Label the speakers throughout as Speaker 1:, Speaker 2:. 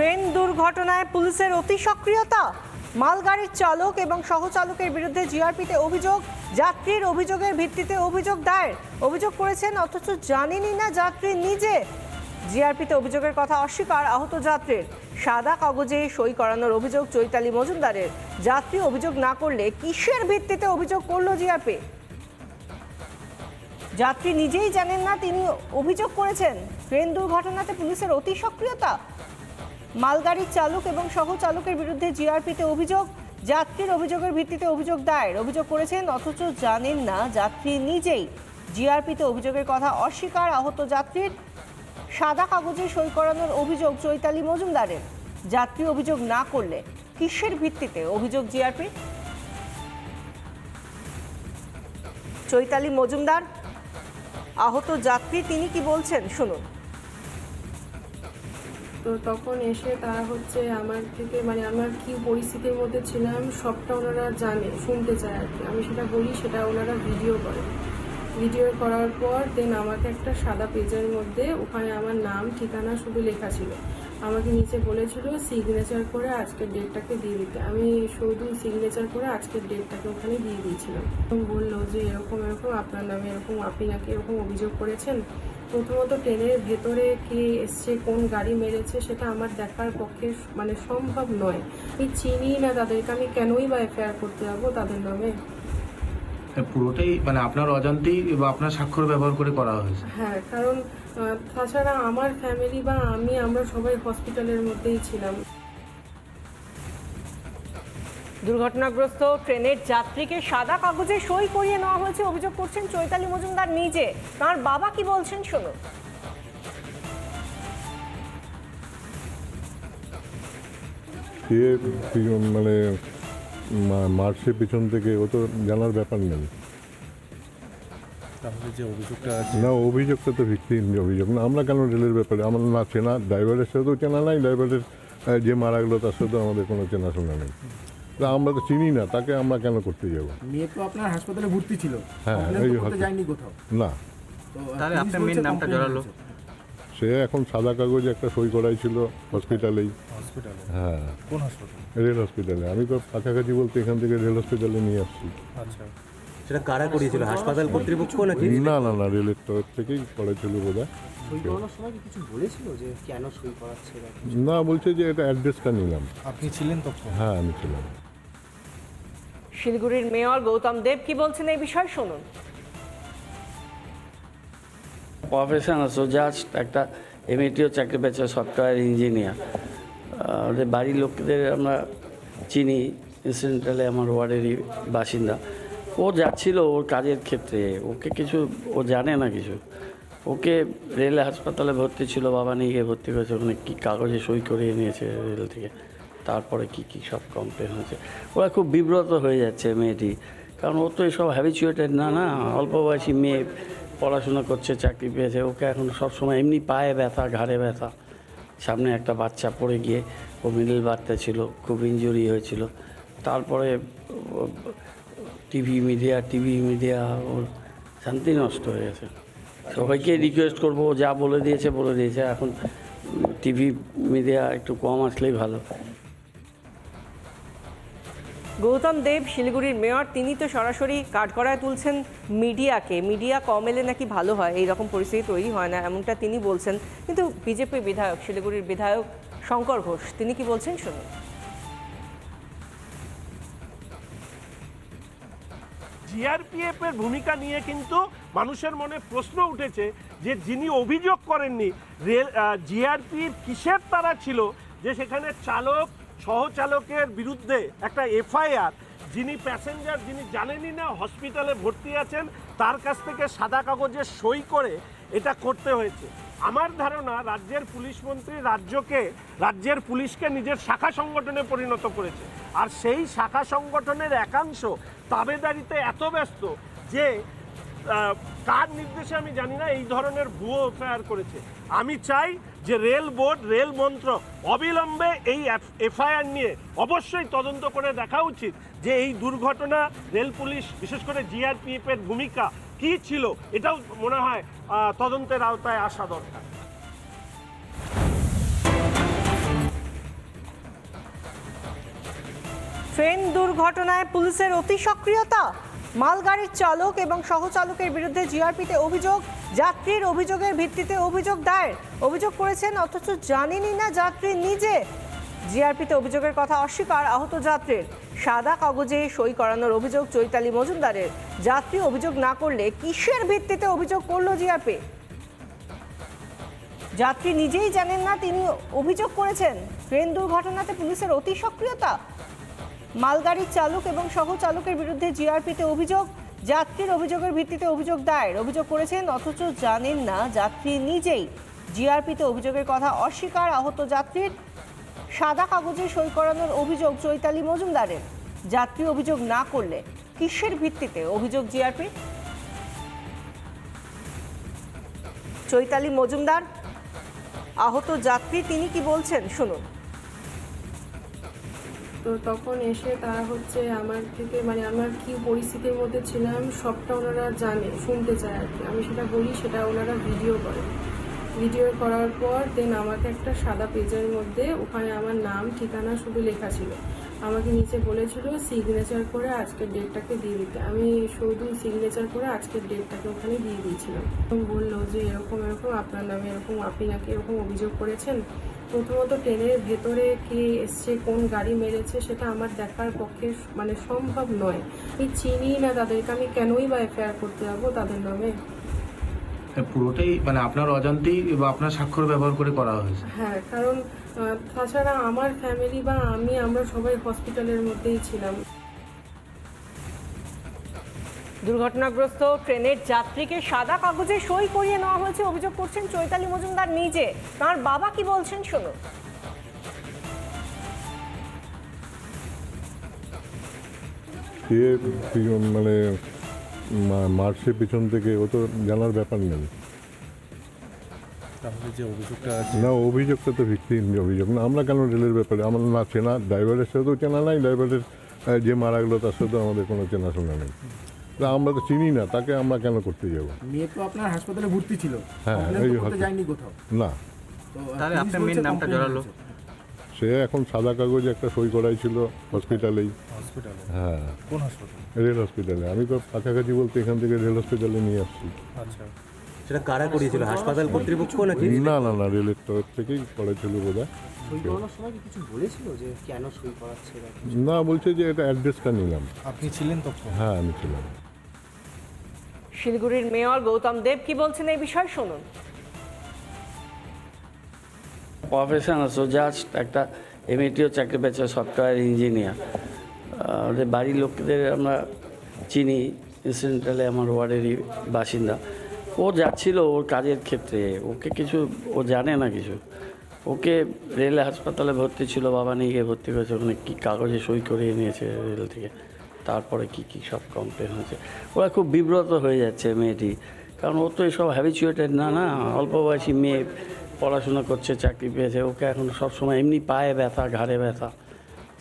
Speaker 1: Train দুর্ঘটনায় পুলিশের অতি সক্রিয়তা। মালগাড়ির চালক এবং সহচালকের বিরুদ্ধে জিআরপিতে অভিযোগ, যাত্রীর অভিযোগের ভিত্তিতে অভিযোগ দায়ের। অভিযোগ করেছেন, অথচ জানেনই না যাত্রী নিজে। জিআরপিতে অভিযোগের কথা অস্বীকার আহত যাত্রীর। সাদা কাগজে সই করানোর অভিযোগ চৈতালি মজুমদারের। যাত্রী অভিযোগ না করলে কিসের ভিত্তিতে অভিযোগ করল জিআরপি? যাত্রী নিজেই জানেন না, তিনি অভিযোগ করেছেন, ট্রেন দুর্ঘটনাতে পুলিশের অতি সক্রিয়তা। মালগাড়ির চালক এবং সহচালকের বিরুদ্ধে জিআরপিতে অভিযোগ, যাত্রীর অভিযোগের ভিত্তিতে অভিযোগ দায়ের। অভিযোগ করেছেন, অথচ জানেন না, যাত্রী নিজেই জিআরপিতে অভিযোগের কথা অস্বীকার। আহত যাত্রীর সাদা কাগজে সই করানোর অভিযোগ চৈতালি মজুমদারের। যাত্রী অভিযোগ না করলে কিসের ভিত্তিতে অভিযোগ জিআরপি? চৈতালি মজুমদার, আহত যাত্রী, তিনি কি বলছেন? শুনুন।
Speaker 2: তো তখন এসে তারা হচ্ছে আমার থেকে মানে আমার কি পরিস্থিতির মধ্যে ছিলাম সবটা ওনারা জানে, শুনতে চায় আর কি। আমি সেটা বলি, সেটা ওনারা ভিডিও করে। ভিডিও করার পর দেন আমাকে একটা সাদা পেজের মধ্যে ওখানে আমার নাম, ঠিকানা শুধু লেখা ছিল। আমাকে নিচে বলেছিল সিগনেচার করে আজকের ডেটটাকে দিয়ে দিতে। আমি শুধু সিগনেচার করে আজকের ডেটটাকে ওখানে দিয়ে দিয়েছিলাম। বলল যে এরকম এরকম, আপনার নামে এরকম, আপনি নাকি এরকম অভিযোগ করেছেন? প্রথমত ট্রেনের ভেতরে কে এসছে কোন গাড়ি মেরেছে সেটা আমার দেখার পক্ষে মানে সম্ভব নয়। আমি চিনি না তাদেরকে আমি কেনই বা এফআইআর করতে যাব তাদের নামে?
Speaker 3: পুরোটাই মানে আপনার অজান্তেই বা আপনার স্বাক্ষর ব্যবহার করে করা হয়েছে।
Speaker 2: হ্যাঁ কারণ তাছাড়া আমার ফ্যামিলি বা আমি আমরা সবাই হসপিটালের মধ্যেই ছিলাম।
Speaker 1: দুর্ঘটনাগ্রস্ত ট্রেনের যাত্রীকে সাদা কাগজে সই করিয়ে নেওয়া হয়েছে অভিযোগ করছেন চৈতালি মজুমদার নিজে। তার বাবা কি বলছেন শুনুন।
Speaker 4: কে পিছন মানে মা- মারছে পিছন থেকে ও তো জানার ব্যাপার নেই।
Speaker 5: যে অভিযোগটা
Speaker 4: না অভিযোগটা তো ভিত্তিহীন অভিযোগ। না আমরা কেন রেলের ব্যাপারে আমার না চেনা ড্রাইভারের সাথেও চেনা নাই ড্রাইভারের যে মারা গেলো তার সাথেও আমাদের কোনো চেনাশোনা নেই। তা আমরা তো চিনি না তাকে আমরা কেন করতে যাব?
Speaker 6: মেয়ে তো আপনার হাসপাতালে ভর্তি ছিল।
Speaker 4: হ্যাঁ, এই।
Speaker 6: যায়নি কোথাও।
Speaker 4: না।
Speaker 3: তাহলে আপনার মেয়ের নামটা জড়ালো?
Speaker 4: সে এখন সাদা কাগজে একটা সই করাই ছিল হসপিটালেই হ্যাঁ।
Speaker 5: কোন হাসপাতাল
Speaker 4: রেল হসপিটালে আমি তো কাছাকাছি বলতে এখান থেকে রেল হসপিটালে নিয়ে আসছি।
Speaker 5: আচ্ছা।
Speaker 7: সেটা কারা করিয়েছিল? হাসপাতাল কর্তৃপক্ষ নাকি?
Speaker 4: না না না রেলের তরফ থেকেই করেছিল বোধ
Speaker 7: সই করানোর সময় কি কিছু বলেছিল যে কেন সই করাচ্ছে বা কিছু?
Speaker 4: না বলছে যে এটা অ্যাড্রেসটা নিলাম।
Speaker 5: আপনি ছিলেন তখন?
Speaker 4: হ্যাঁ আমি ছিলাম।
Speaker 1: শিলিগুড়ির মেয়র গৌতম দেব কি বলছেন এই বিষয়ে শুনুন।
Speaker 8: প্রফেশন আছো জাস্ট একটা এমএটিও চাকরি পেয়েছে সফটওয়্যার ইঞ্জিনিয়ার বাড়ির লোকদের আমরা চিনি ইনসিডেন্টালে আমার ওয়ার্ডেরই বাসিন্দা। ও যাচ্ছিল ওর কাজের ক্ষেত্রে, ওকে কিছু, ও জানে না কিছু। ওকে রেল হাসপাতালে ভর্তি ছিল, বাবা নিয়ে গিয়ে ভর্তি করেছে, ওখানে কী কাগজে সই করিয়ে নিয়েছে রেল থেকে। তারপরে কি কি সব কমপ্লেন হয়েছে? ওরা খুব বিব্রত হয়ে যাচ্ছে মেয়েটি। কারণ ও তো এসব হ্যাবিচুয়েটেড না না? অল্প বয়সী মেয়ে পড়াশোনা করছে, চাকরি পেয়েছে। ওকে এখন সবসময় এমনি পায়ে ব্যথা, ঘাড়ে ব্যথা। সামনে একটা বাচ্চা পড়ে গিয়ে ও মিডল বার্থে ছিল, খুব ইঞ্জুরি হয়েছিল। তারপরে টিভি মিডিয়া টিভি মিডিয়া ওর শান্তি নষ্ট হয়ে গেছে। সবাইকে রিকোয়েস্ট করব যা বলে দিয়েছে বলে দিয়েছে। এখন টিভি মিডিয়া একটু কম আসলেই ভালো।
Speaker 1: গৌতম দেব, শিলিগুড়ির মেয়র, তিনি তো সরাসরি কাঠগড়ায় তুলছেন মিডিয়াকে। মিডিয়া কম এলে নাকি ভালো হয়? এই রকম পরিস্থিতি তৈরি হয় না, এমনটা তিনি বলছেন। কিন্তু বিজেপি বিধায়ক, শিলিগুড়ির বিধায়ক শঙ্কর ঘোষ, তিনি কি বলছেন? শুনুন।
Speaker 9: জিআরপিএফ এর ভূমিকা নিয়ে কিন্তু মানুষের মনে প্রশ্ন উঠেছে যে, যিনি অভিযোগ করেননি, রেল জিআরপির কিসের তারা ছিল, যে সেখানে চালক সহচালকের বিরুদ্ধে একটা এফআইআর, যিনি প্যাসেঞ্জার, যিনি জানেনই না হসপিটালে ভর্তি আছেন, তার কাছ থেকে সাদা কাগজে সই করে এটা করতে হয়েছে। আমার ধারণা রাজ্যের পুলিশ মন্ত্রী রাজ্যকে, রাজ্যের পুলিশকে নিজের শাখা সংগঠনে পরিণত করেছে। আর সেই শাখা সংগঠনের একাংশ তাবেদারিতে এত ব্যস্ত যে কার নির্দেশে আমি জানি না, এই ধরনের ভুয়ো এফআইআর করেছে। আমি চাই যে রেল বোর্ড, রেল মন্ত্রক অবিলম্বে এই এফআইআর নিয়ে অবশ্যই তদন্ত করে দেখা উচিত যে এই দুর্ঘটনা রেল পুলিশ, বিশেষ করে জিআরপিএফের ভূমিকা কী ছিল, এটাও মনে হয় তদন্তের আওতায় আসা দরকার।
Speaker 1: ট্রেন দুর্ঘটনায় পুলিশের অতি সক্রিয়তা? মালগাড়ির চালক এবং সহচালকের বিরুদ্ধে জিআরপিতে অভিযোগ, যাত্রীর অভিযোগের ভিত্তিতে অভিযোগ দায়ের। অভিযোগ করেছেন, অথচ জানেনই না যাত্রী নিজে। জিআরপিতে অভিযোগের কথা অস্বীকার আহত যাত্রীর। সাদা কাগজে সই করানোর অভিযোগ চৈতালি মজুমদারের। যাত্রী অভিযোগ না করলে কিসের ভিত্তিতে অভিযোগ করল জিআরপি? যাত্রী নিজেই জানেন না, তিনি অভিযোগ করেছেন। ট্রেন দুর্ঘটনাতে পুলিশের অতি সক্রিয়তা। মালগাড়ির চালক এবং সহচালকের বিরুদ্ধে জিআরপিতে অভিযোগ, যাত্রীর অভিযোগের ভিত্তিতে অভিযোগ দায়ের। অভিযোগ করেছেন, অথচ জানেন না, যাত্রী নিজেই জিআরপিতে অভিযোগের কথা অস্বীকার। আহত যাত্রীর সাদা কাগজে সই করানোর অভিযোগ চৈতালি মজুমদারের। যাত্রী অভিযোগ না করলে কিসের ভিত্তিতে অভিযোগ জিআরপি? চৈতালি মজুমদার, আহত যাত্রী, তিনি কি বলছেন? শুনুন।
Speaker 2: তো তখন এসে তারা হচ্ছে আমার থেকে মানে আমার কি পরিস্থিতির মধ্যে ছিলাম সবটা ওনারা জানে, শুনতে চায় আর কি। আমি সেটা বলি, সেটা ওনারা ভিডিও করে। ভিডিও করার পর দেন আমাকে একটা সাদা পেজের মধ্যে ওখানে আমার নাম, ঠিকানা শুধু লেখা ছিল। আমাকে নিচে বলেছিল সিগনেচার করে আজকের ডেটটাকে দিয়ে দিতে। আমি শুধু সিগনেচার করে আজকের ডেটটাকে ওখানে দিয়ে দিয়েছিলাম। বলল যে, এরকম এরকম, আপনার নামে এরকম, আপনি নাকি এরকম অভিযোগ করেছেন? প্রথমত ট্রেনের ভেতরে কে এসছে কোন গাড়ি মেরেছে সেটা আমার দেখার পক্ষে মানে সম্ভব নয়। আমি চিনি না তাদেরকে আমি কেনই বা এফআইআর করতে যাব তাদের নামে?
Speaker 3: পুরোটাই মানে আপনার অজান্তেই বা আপনার স্বাক্ষর ব্যবহার করে করা হয়েছে।
Speaker 2: হ্যাঁ কারণ তাছাড়া আমার ফ্যামিলি বা আমি আমরা সবাই হসপিটালের মধ্যেই ছিলাম।
Speaker 1: দুর্ঘটনাগ্রস্ত ট্রেনের যাত্রীকে সাদা কাগজে সই করিয়ে নেওয়া হয়েছে অভিযোগ করছেন চৈতালি মজুমদার নিজে। তার বাবা কি বলছেন শুনুন।
Speaker 4: কে পিছন মানে মা- মারছে পিছন থেকে ও তো জানার ব্যাপার নেই। না অভিযোগটা তো ভিত্তিহীন অভিযোগ। না আমরা কেন রেলের ব্যাপারে আমার না চেনা ড্রাইভারের সাথেও চেনা নাই ড্রাইভারের যে মারা গেলো তার সাথেও আমাদের কোনো চেনাশোনা নেই। তা আমরা তো চিনি না তাকে আমরা কেন করতে যাব?
Speaker 6: মেয়ে তো আপনার হাসপাতালে ভর্তি ছিল।
Speaker 4: হ্যাঁ, এই।
Speaker 6: যায়নি কোথাও।
Speaker 4: না।
Speaker 7: তাহলে আপনার মেয়ের নামটা জড়ালো?
Speaker 4: সে এখন সাদা কাগজে একটা সই করাই ছিল হসপিটালেই হ্যাঁ।
Speaker 5: কোন হাসপাতাল
Speaker 4: রেল হসপিটালে আমি তো কাছাকাছি বলতে এখান থেকে রেল হসপিটালে নিয়ে আসছি।
Speaker 5: আচ্ছা।
Speaker 7: সেটা কারা করিয়েছিল? হাসপাতাল কর্তৃপক্ষ নাকি?
Speaker 4: না না না রেলের তরফ থেকেই করেছিল বোধ
Speaker 7: সই করানোর সময় কি কিছু বলেছিল যে কেন সই করাচ্ছে? বা কিছু?
Speaker 4: না বলছে যে এটা অ্যাড্রেসটা নিলাম।
Speaker 5: আপনি ছিলেন তখন?
Speaker 4: হ্যাঁ আমি ছিলাম।
Speaker 1: শিলিগুড়ির মেয়র গৌতম দেব কি বলছেন এই বিষয়ে শুনুন।
Speaker 8: প্রফেশন আছো জাস্ট একটা এমএটিও চাকরি পেয়েছে সফটওয়্যার ইঞ্জিনিয়ার ওদের বাড়ির লোকদের আমরা চিনি ইনসিডেন্টালে আমার ওয়ার্ডেরই বাসিন্দা। ও যাচ্ছিল ওর কাজের ক্ষেত্রে, ওকে কিছু, ও জানে না কিছু। ওকে রেল হাসপাতালে ভর্তি ছিল, বাবা নিয়ে গিয়ে ভর্তি করেছে, ওখানে কী কাগজে সই করিয়ে নিয়েছে রেল থেকে। তারপরে কি কি সব কমপ্লেন হয়েছে? ওরা খুব বিব্রত হয়ে যাচ্ছে মেয়েটি। কারণ ও তো এসব হ্যাবিচুয়েটেড না না? অল্প বয়সী মেয়ে পড়াশোনা করছে, চাকরি পেয়েছে। ওকে এখন সবসময় এমনি পায়ে ব্যথা, ঘাড়ে ব্যথা।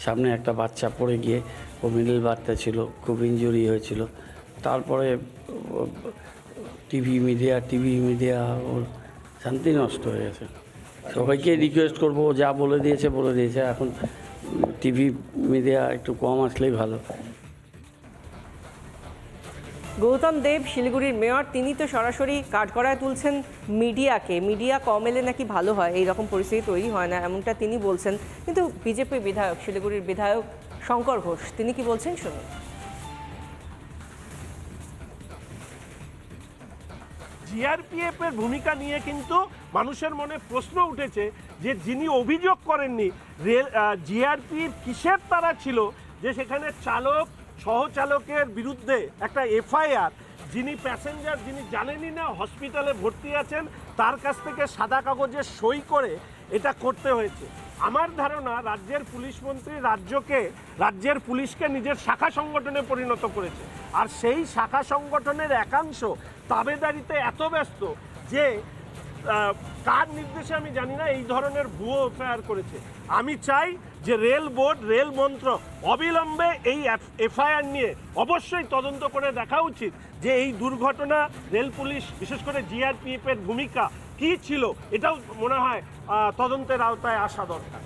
Speaker 8: সামনে একটা বাচ্চা পড়ে গিয়ে ও মিডল বাচ্চা ছিল, খুব ইঞ্জুরি হয়েছিল। তারপরে টিভি মিডিয়া টিভি মিডিয়া ওর শান্তি নষ্ট হয়ে গেছে। সবাইকে রিকোয়েস্ট করব যা বলে দিয়েছে বলে দিয়েছে। এখন টিভি মিডিয়া একটু কম আসলেই ভালো।
Speaker 1: গৌতম দেব, শিলিগুড়ির মেয়র, তিনি তো সরাসরি কাঠগড়ায় তুলছেন মিডিয়াকে। মিডিয়া কম এলে নাকি ভালো হয়? এই রকম পরিস্থিতি তৈরি হয় না, এমনটা তিনি বলছেন। কিন্তু বিজেপি বিধায়ক, শিলিগুড়ির বিধায়ক শঙ্কর ঘোষ, তিনি কি বলছেন শুনুন।
Speaker 9: জিআরপিএফ এর ভূমিকা নিয়ে কিন্তু মানুষের মনে প্রশ্ন উঠেছে যে যিনি অভিযোগ করেননি, রেল জিআরপির কিসের তারা ছিল, যে সেখানে চালক সহচালকের বিরুদ্ধে একটা এফআইআর, যিনি প্যাসেঞ্জার, যিনি জানেনই না হসপিটালে ভর্তি আছেন, তার কাছ থেকে সাদা কাগজে সই করে এটা করতে হয়েছে। আমার ধারণা রাজ্যের পুলিশ মন্ত্রী রাজ্যকে, রাজ্যের পুলিশকে নিজের শাখা সংগঠনে পরিণত করেছে। আর সেই শাখা সংগঠনের একাংশ তাবেদারিতে এত ব্যস্ত যে কার নির্দেশে আমি জানি না, এই ধরনের ভুয়ো এফআইআর করেছে। আমি চাই যে রেল বোর্ড, রেল মন্ত্রক অবিলম্বে এই এফআইআর নিয়ে অবশ্যই তদন্ত করে দেখা উচিত যে এই দুর্ঘটনা রেল পুলিশ, বিশেষ করে জিআরপিএফের ভূমিকা কী ছিল, এটাও মনে হয় তদন্তের আওতায় আসা দরকার।